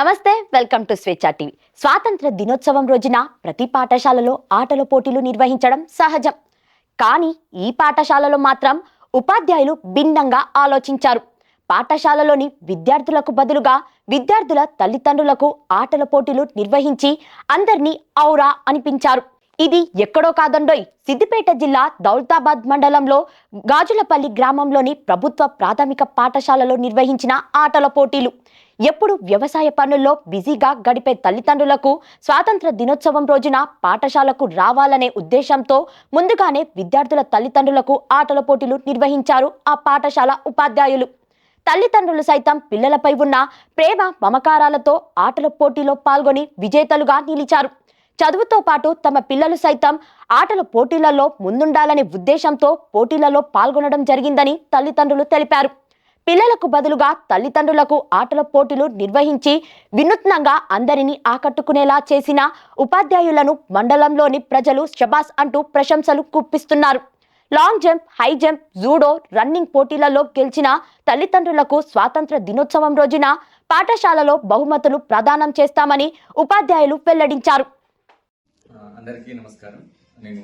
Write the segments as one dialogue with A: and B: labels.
A: నమస్తే welcome to స్వేచ్ఛ TV. స్వాతంత్ర దినోత్సవం రోజున ప్రతి పాఠశాలలో ఆటల పోటీలు నిర్వహించడం సహజం. కానీ ఈ పాఠశాలలో మాత్రం ఉపాధ్యాయులు భిన్నంగా ఆలోచించారు. పాఠశాలలోని విద్యార్థులకు బదులుగా విద్యార్థుల తల్లిదండ్రులకు ఆటల పోటీలు నిర్వహించి అందరినీ ఔరా అనిపించారు. ఇది ఎక్కడో కాదండోయ్. సిద్దిపేట జిల్లా దౌల్తాబాద్ మండలంలో గాజులపల్లి గ్రామంలోని ప్రభుత్వ ప్రాథమిక పాఠశాలలో నిర్వహించిన ఆటల పోటీలు. ఎప్పుడు వ్యవసాయ పనుల్లో బిజీగా గడిపే తల్లిదండ్రులకు స్వాతంత్ర దినోత్సవం రోజున పాఠశాలకు రావాలనే ఉద్దేశంతో ముందుగానే విద్యార్థుల తల్లిదండ్రులకు ఆటల పోటీలు నిర్వహించారు ఆ పాఠశాల ఉపాధ్యాయులు. తల్లిదండ్రులు సైతం పిల్లలపై ఉన్న ప్రేమ మమకారాలతో ఆటల పోటీలో పాల్గొని విజేతలుగా నిలిచారు. చదువుతో పాటు తమ పిల్లలు సైతం ఆటల పోటీలలో ముందుండాలనే ఉద్దేశంతో పోటీలలో పాల్గొనడం జరిగిందని తల్లిదండ్రులు తెలిపారు. పిల్లలకు బదులుగా తల్లిదండ్రులకు ఆటల పోటీలు నిర్వహించి వినూత్నంగా అందరినీ ఆకట్టుకునేలా చేసిన ఉపాధ్యాయులను మండలంలోని ప్రజలు శబాస్ అంటూ ప్రశంసలు కుప్పిస్తున్నారు. Long jump high jump judo running పోటీలలో గెలిచిన తల్లిదండ్రులకు స్వాతంత్ర దినోత్సవం రోజున పాఠశాలలో బహుమతులు ప్రదానం చేస్తామని ఉపాధ్యాయులు వెల్లడించారు.
B: అందరికీ నమస్కారం. నేను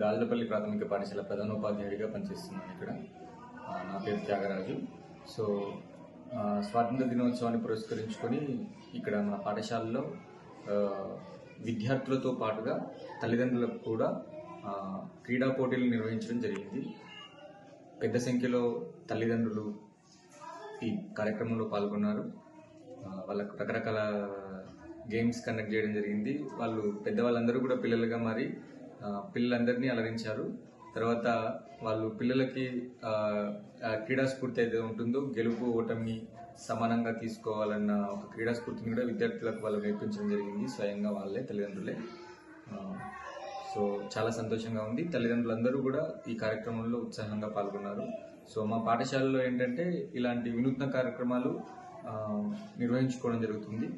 B: గాజులపల్లి ప్రాథమిక పాఠశాల ప్రధానోపాధ్యాయుడిగా పనిచేస్తున్నాను ఇక్కడ. నా పేరు త్యాగరాజు. సో స్వాతంత్ర దినోత్సవాన్ని పురస్కరించుకొని ఇక్కడ మన పాఠశాలలో విద్యార్థులతో పాటుగా తల్లిదండ్రులకు కూడా క్రీడా పోటీలు నిర్వహించడం జరిగింది. పెద్ద సంఖ్యలో తల్లిదండ్రులు ఈ కార్యక్రమంలో పాల్గొన్నారు. వాళ్ళకు రకరకాల గేమ్స్ కండక్ట్ చేయడం జరిగింది. వాళ్ళు పెద్దవాళ్ళందరూ కూడా పిల్లలుగా మారి పిల్లలందరినీ అలరించారు. తర్వాత వాళ్ళు పిల్లలకి క్రీడా స్ఫూర్తి అయితే ఉంటుందో గెలుపు ఓటమి సమానంగా తీసుకోవాలన్న ఒక క్రీడా స్ఫూర్తిని కూడా విద్యార్థులకు వాళ్ళు నేర్పించడం జరిగింది. స్వయంగా వాళ్ళే తల్లిదండ్రులే. సో చాలా సంతోషంగా ఉంది. తల్లిదండ్రులందరూ కూడా ఈ కార్యక్రమంలో ఉత్సాహంగా పాల్గొన్నారు. సో మా పాఠశాలలో ఏంటంటే ఇలాంటి వినూత్న కార్యక్రమాలు నిర్వహించుకోవడం జరుగుతుంది.